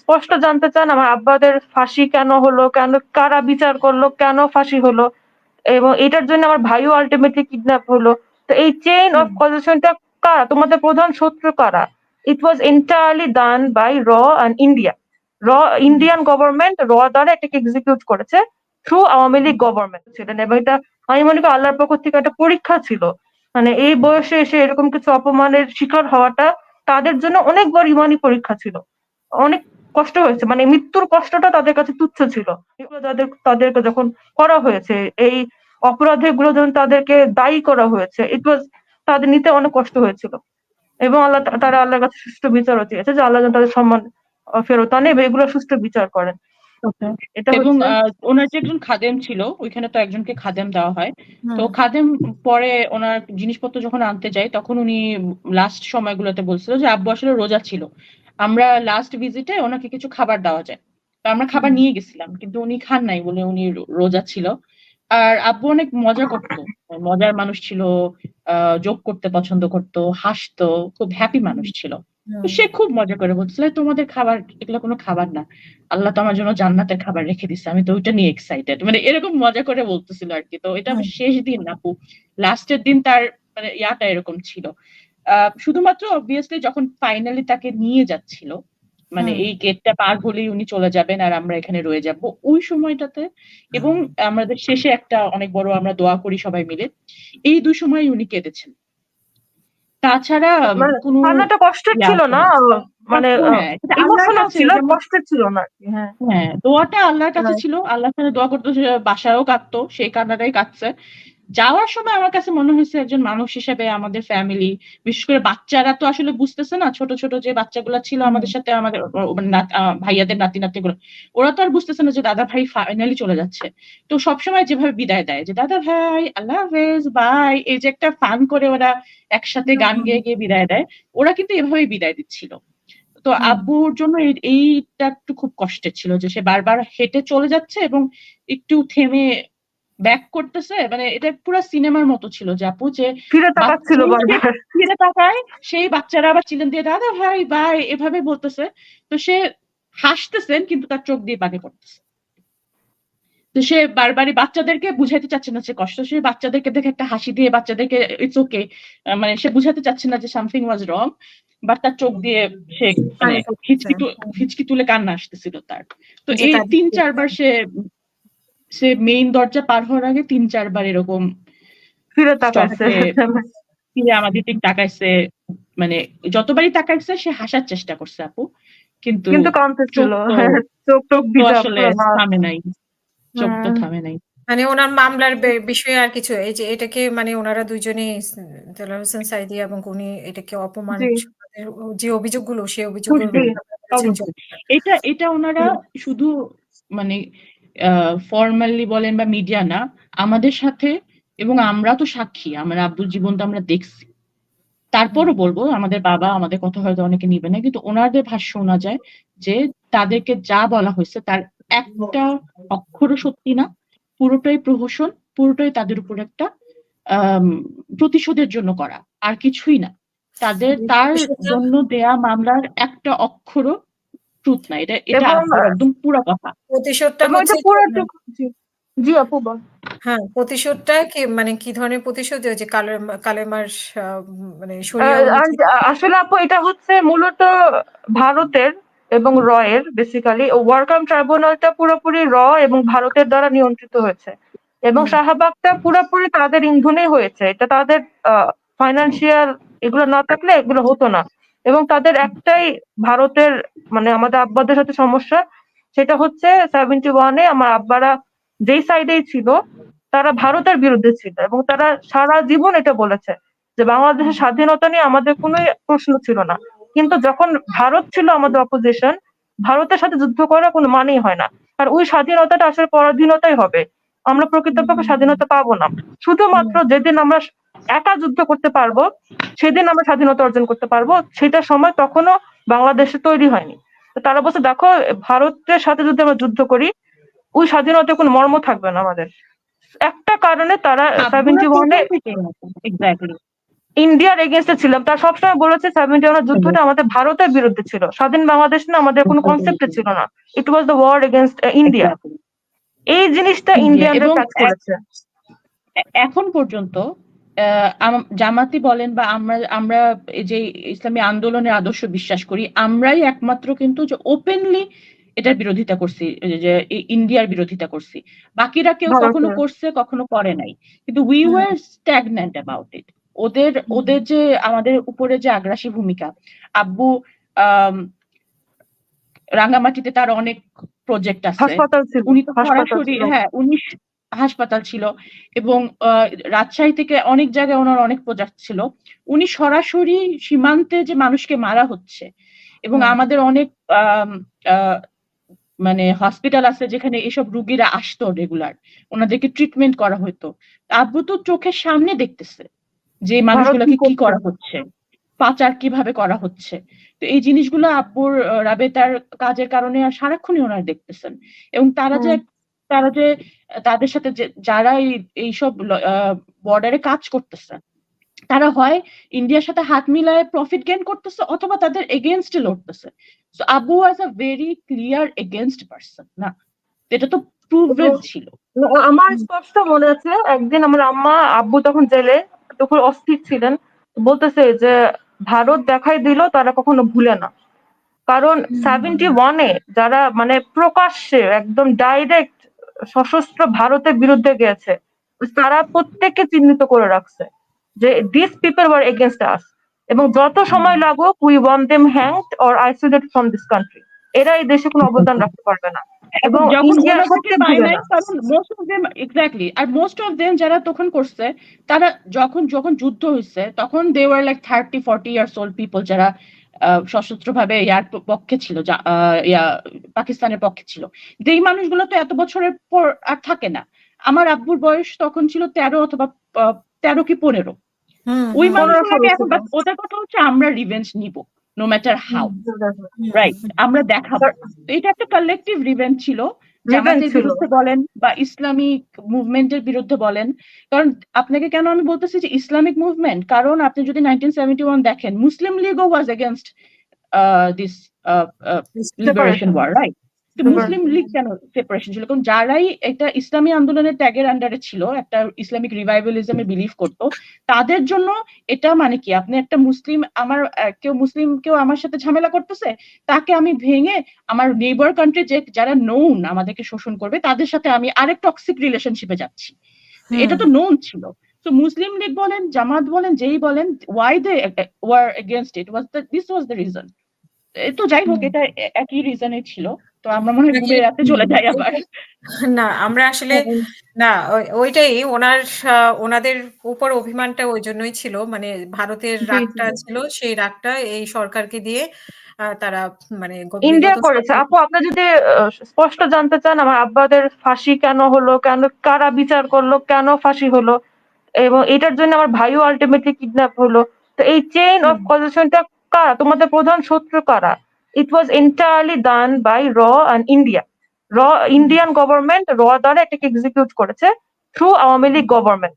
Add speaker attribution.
Speaker 1: স্পষ্ট জানতে চান আমার আব্বাদের ফাঁসি কেন হলো কেন কারা বিচার করল কেন ফাঁসি হলো এবং এটার জন্য আমার ভাইও আলটিমেটলি কিডন্যাপ হলো। তো এই চেইন অফ কজেশনটা কারা? তোমাদের প্রধান শত্রু কারা? It was entirely done by র অ্যান্ড ইন্ডিয়া র ইন্ডিয়ান গভর্নমেন্ট র দ্বারা এটাকে এক্সিকিউট করেছে থ্রু আওয়ামী লীগ গভর্নমেন্ট ছিলেন এবং এটা আমি মনে করি আল্লাহর পক্ষ থেকে একটা পরীক্ষা ছিল। মানে এই বয়সে এসে এরকম কিছু অপমানের শিকার হওয়াটা তাদের জন্য অনেক বড় ইমানি পরীক্ষা ছিল। অনেক কষ্ট হয়েছে। মানে মৃত্যুর কষ্টটা তাদের কাছে তুচ্ছ ছিল। এগুলো তাদের তাদেরকে যখন করা হয়েছে এই অপরাধে গুলো যখন তাদেরকে দায়ী করা হয়েছে ইট ওয়াজ তাদের নিতে অনেক কষ্ট হয়েছিল। এবং আল্লাহ তারা আল্লাহর কাছে সুষ্ঠু বিচারও চেয়েছে যে আল্লাহ তাদের সম্মান ফেরত আনে এবং এগুলো সুষ্ঠু বিচার করেন। এটা
Speaker 2: এবং ওনার যে একজন খাদেম ছিল ওইখানে তো একজনকে খাদেম দেওয়া হয়। তো খাদেম পরে ওনার জিনিসপত্র যখন আনতে যায় তখন উনি লাস্ট সময়গুলোতে বলছিল যে আব্বু আসলে রোজা ছিল। আমরা লাস্ট ভিজিটে ওনাকে কিছু খাবার দেওয়া যায়। তো আমরা খাবার নিয়ে গেছিলাম কিন্তু উনি খান নাই বলে উনি রোজা ছিল। আর আব্বু অনেক মজা করতো। মজার মানুষ ছিল যোগ করতে পছন্দ করতো হাসতো খুব হ্যাপি মানুষ ছিল। তো সে খুব মজা করে বলছিল তোমাদের খাবার এগুলো কোনো খাবার না। আল্লাহ তো আমার জন্য জান্নাতের খাবার রেখে দিচ্ছে আমি তো ওইটা নিয়ে এক্সাইটেড মানে এরকম মজা করে বলতেছিল আর কি। তো এটা আমার শেষ দিন আপু। লাস্টের দিন তার মানে ইয়াটা এরকম ছিল। শুধুমাত্র অবভিয়াসলি যখন ফাইনালি তাকে নিয়ে যাচ্ছিল মানে এই গেটটা পার হলেই উনি চলে যাবেন আর আমরা এখানে রয়ে যাব। ওই সময়টাতে এবং আমাদের শেষে একটা অনেক বড় আমরা দোয়া করি সবাই মিলে এই দুই সময় উনি কেঁদেছেন। তাছাড়া
Speaker 1: মানে
Speaker 2: কোনো
Speaker 1: কান্নাটা কষ্টের ছিল না? মানে
Speaker 2: হ্যাঁ,
Speaker 1: ইমোশনাল ছিল কষ্টের ছিল না হ্যাঁ।
Speaker 2: হ্যাঁ দোয়াটা আল্লাহর কাছে ছিল আল্লাহর সাথে দোয়া করতো বাসায়ও কাঁদতো সেই কান্নাটাই কাঁদছে যাওয়ার সময় আমার কাছে মনে হয়েছে একজন মানুষ হিসেবে আমাদের ফ্যামিলি বিশেষ করে বাচ্চারা তো আসলে বুঝতেছে না ছোট ছোট যে বাচ্চাগুলো ছিল আমাদের সাথে আমাদের মানে নাত- ভাইয়াদের নাতি নাতিগুলো ওরা তো আর বুঝতেছে না যে দাদা ভাই ফাইনালি চলে যাচ্ছে। তো সবসময় যেভাবে বিদায় দেয় যে দাদা ভাই আল্লাহ হাফেজ বাই এই যে একটা ফান করে ওরা একসাথে গান। গেয়ে গিয়ে বিদায় দেয় ওরা কিন্তু এভাবেই বিদায় দিচ্ছিল। তো আব্বুর জন্য এই- এইটা একটু খুব কষ্টের ছিল যে সে বারবার হেঁটে চলে যাচ্ছে এবং একটু থেমে ব্যাক করতেছে মানে এটা পুরো সিনেমার মতো ছিল যে আপু যে
Speaker 1: ফিরে তাকাচ্ছিল
Speaker 2: ফিরে তাকায় সেই বাচ্চারা আবার চিলেন দিয়ে দাদা ভাই বাই এভাবে বলতেছে। তো সে হাসতেছেন কিন্তু তার চোখ দিয়ে পানি পড়তেছে। তো সে বারবারই বাচ্চাদেরকে বুঝাইতে চাচ্ছে না যে কষ্ট। সে বাচ্চাদেরকে দেখে একটা হাসি দিয়ে বাচ্চাদেরকে ইটস ওকে মানে সে বুঝাতে চাচ্ছে না যে সামথিং ওয়াজ রং বাট তার চোখ দিয়ে সে মানে হিচকি হিচকি তুলে কান্না আসতেছিল তার। তো এই তিন চারবার সে সে মেইন দরজা পার হওয়ার আগে তিন চারবার এরকম
Speaker 1: ফিরে তাকাইছে।
Speaker 2: ফিরে আমাদের দিক তাকাইছে মানে যতবারই তাকাইছে সে হাসার চেষ্টা করছে আপু কিন্তু
Speaker 1: কিন্তু
Speaker 2: চোখ তো-
Speaker 1: চোখ টোক
Speaker 2: আসলে থামে নাই। চোখ তো
Speaker 1: হ্যাঁ।
Speaker 2: থামে নাই।
Speaker 3: মানে ওনার মামলার বিষয়ে আর কিছু এই যে এটাকে মানে ওনারা দুইজনেই দেলোয়ার হোসেন সাইদি এবং উনি এটাকে অপমান যে অভিযোগগুলো সেই অভিযোগগুলো
Speaker 2: এটা এটা ওনারা শুধু মানে ফর্মালি বলেন বা মিডিয়া না আমাদের সাথে এবং আমরা তো সাক্ষী আমার আব্বুর জীবন তো আমরা দেখছি। তারপরও বলব আমাদের বাবা আমাদের কথা হয়তো অনেকে নিবে না কিন্তু ওনাদের ভাষ্য শোনা যায় যে তাদেরকে যা বলা হয়েছে তার একটা অক্ষরও সত্যি না পুরোটাই প্রহসন পুরোটাই তাদের উপর একটা প্রতিশোধের জন্য করা আর কিছুই না। তাদের তার জন্য দেয়া মামলার একটা অক্ষরও ট্রুথ না এটা এটা একদম পুরো কথা।
Speaker 3: প্রতিশোধটা হচ্ছে
Speaker 1: জি জি আপু বল।
Speaker 3: হ্যাঁ প্রতিশোধটা কি মানে কি ধরনের প্রতিশোধ? যে কালের কালেমার মানে
Speaker 1: আসলে আপু এটা হচ্ছে মূলত ভারতের এবং রয়ের বেসিক্যালি ওয়ারকাম ট্রাইব্যুনালটা পুরোপুরি র এবং ভারতের দ্বারা নিয়ন্ত্রিত হয়েছে। এবং শাহবাগটা পুরোপুরি তাদের ইন্ধনে হয়েছে। এটা তাদের ফাইন্যান্সিয়াল এগুলো না থাকলে এগুলো হতো না। এবং তাদের একটাই ভারতের মানে আমাদের আব্বাদের সাথে সমস্যা, সেটা হচ্ছে সেভেন্টি ওয়ানে আমার আব্বারা যেই সাইডেই ছিল, তারা ভারতের বিরুদ্ধে ছিল এবং তারা সারা জীবন এটা বলেছে যে বাংলাদেশের স্বাধীনতা নিয়ে আমাদের কোনো প্রশ্ন ছিল না। কিন্তু যখন ভারত ছিল আমাদের অপোজিশন ভারতের সাথে যুদ্ধ করা কোনো মানেই হয় না। আর ওই স্বাধীনতাটা আসলে পরাধীনতাই হবে। আমরা প্রকৃতপক্ষে স্বাধীনতা পাবো না। শুধুমাত্র যেদিন আমরা একা যুদ্ধ করতে পারব সেদিন আমরা স্বাধীনতা অর্জন করতে পারব সেটা সময় তখনও বাংলাদেশে তৈরি হয়নি। তো তারা বলছে দেখো ভারতের সাথে যদি আমরা যুদ্ধ করি ওই স্বাধীনতার কোনো মর্ম থাকবে না আমাদের। একটা কারণে তারা সেভেন্টি ওয়ানে ইন্ডিয়ার এগেনস্টে ছিলাম। তার সবসময় বলেছে সেভেন্টি ওয়ানের যুদ্ধটা আমাদের ভারতের বিরুদ্ধে ছিল। স্বাধীন বাংলাদেশ না আমাদের কোনো কনসেপ্টে ছিল না। It was the war against India এই জিনিসটা ইন্ডিয়ানরা কাজ করেছে।
Speaker 2: এখন পর্যন্ত জামাতি বলেন বা আমরা আমরা এই যে ইসলামী আন্দোলনের আদর্শ বিশ্বাস করি আমরাই একমাত্র কিন্তু যে ওপেনলি এটার বিরোধিতা করছি যে- ইন্ডিয়ার বিরোধিতা করছি। বাকিরা কেউ কখনো করছে কখনো করে নাই। কিন্তু we. Were stagnant about it ওদের ওদের যে আমাদের উপরে যে আগ্রাসী ভূমিকা আব্বু রাঙ্গামাটিতে তার অনেক প্রজেক্ট আছে। উনি তো সরাসরি হ্যাঁ উনি হাসপাতাল ছিল এবং রাজশাহী থেকে অনেক জায়গায় ওনার অনেক প্রজেক্ট ছিল। উনি সরাসরি সীমান্তে যে মানুষকে মারা হচ্ছে এবং আমাদের অনেক মানে হসপিটাল আছে যেখানে এসব রুগীরা আসতো রেগুলার ওনাদেরকে ট্রিটমেন্ট করা হতো। আব্বু তো চোখের সামনে দেখতেছে যে মানুষগুলোকে কি করা হচ্ছে পাচার কীভাবে করা হচ্ছে। তো এই জিনিসগুলো আব্বুর আহ, রাবেতার কাজের কারণে আর সারাক্ষণই ওনারা দেখতেছেন এবং তারা যে তারা যে তাদের সাথে যে যারা এই- এইসব বর্ডারে কাজ করতেছে তারা হয় ইন্ডিয়ার সাথে হাত মিলায় প্রফিট গেইন করতেছে অথবা তাদের এগেনস্টে লড়তেছে। So Abu was a very clear against person না? এটা তো প্রুভেড ছিল।
Speaker 1: আমার স্পষ্ট মনে আছে একদিন আমার আম্মা আব্বু তখন জেলে তখন অস্থির ছিলেন বলতেছে যে ভারত দেখাই দিল তারা কখনো ভুলে না। কারণ সেভেন্টি ওয়ানে যারা মানে প্রকাশ্যে একদম ডাইরেক্ট সশস্ত্র ভারতের বিরুদ্ধে গেছে। তারা প্রত্যেককে চিহ্নিত করে রাখছে যে this people were against us এবং যত সময় লাগুক we want them hanged or isolated from this country এরা এই দেশে কোনো অবদান রাখতে পারবে না। এবং
Speaker 2: এক্স্যাক্টলি আর মোস্ট অফ দেম যারা তখন করছে তারা যখন যখন যুদ্ধ হয়েছে তখন they were like thirty forty years old people যারা সশস্ত্র ভাবে ইয়ার পক্ষে ছিল যা- পাকিস্তানের পক্ষে ছিল। যেই মানুষগুলো তো এত বছরের পর আর থাকে না। আমার আব্বুর বয়স তখন ছিল তেরো অথবা আহ, তেরো কি পনেরো। ওই
Speaker 3: হুম,
Speaker 2: মানুষগুলোকে এখন ওদের কথা হচ্ছে আমরা রিভেঞ্জ নিব নো ম্যাটার হাউ রাইট আমরা দেখাবো। এটা একটা কালেকটিভ রিভেঞ্জ ছিল। জামাতের বিরুদ্ধে বলেন বা ইসলামিক মুভমেন্টের বিরুদ্ধে বলেন। কারণ আপনাকে কেন আমি বলতেছি যে ইসলামিক মুভমেন্ট? কারণ আপনি যদি নাইনটিন সেভেন্টি ওয়ান দেখেন Muslim লীগও was against this liberation war right. Muslim League কেন সেপারেশন ছিল? কারণ যারাই এটা ইসলামী আন্দোলনের ট্যাগের আন্ডারে ছিল একটা ইসলামিক রিভাইভালিজমে বিলিভ করতো তাদের জন্য এটা মানে কি? আপনি একটা মুসলিম আমার কেউ মুসলিম কেউ আমার সাথে ঝামেলা করতেছে তাকে আমি ভেঙে আমার নেইবার কান্ট্রি যে যারা নোন আমাদেরকে শোষণ করবে তাদের সাথে আমি আরেক টক্সিক রিলেশনশিপে যাচ্ছি। এটা তো নোন ছিল। তো মুসলিম লীগ বলেন জামাত বলেন যেই বলেন why they were against it was this was the reason তো যাই হোক। এটা একই রিজনে ছিল। তো আমরা মনে হয় ঘুরে রাতে চলে যাই আবার।
Speaker 3: না আমরা আসলে না ওইটাই ওনার ওনাদের উপর অভিমানটা ওই জন্যই ছিল মানে ভারতের রাগটা ছিল সেই রাগটা এই সরকারকে দিয়ে তারা মানে
Speaker 1: ইন্ডিয়া করেছে। আপু আপনি যদি আহ, স্পষ্ট জানতে চান আমার আব্বাদের ফাঁসি কেন হলো কেন কারা বিচার করল কেন ফাঁসি হলো এবং এটার জন্য আমার ভাইও আলটিমেটলি কিডন্যাপ হলো তো এই চেইন অফ। কজেশনটা কারা? তোমাদের প্রধান শত্রু কারা? It was entirely done by র অ্যান্ড ইন্ডিয়া র ইন্ডিয়ান গভর্নমেন্ট র দ্বারা এটাকে এক্সিকিউট করেছে থ্রু আওয়ামী লীগ গভর্নমেন্ট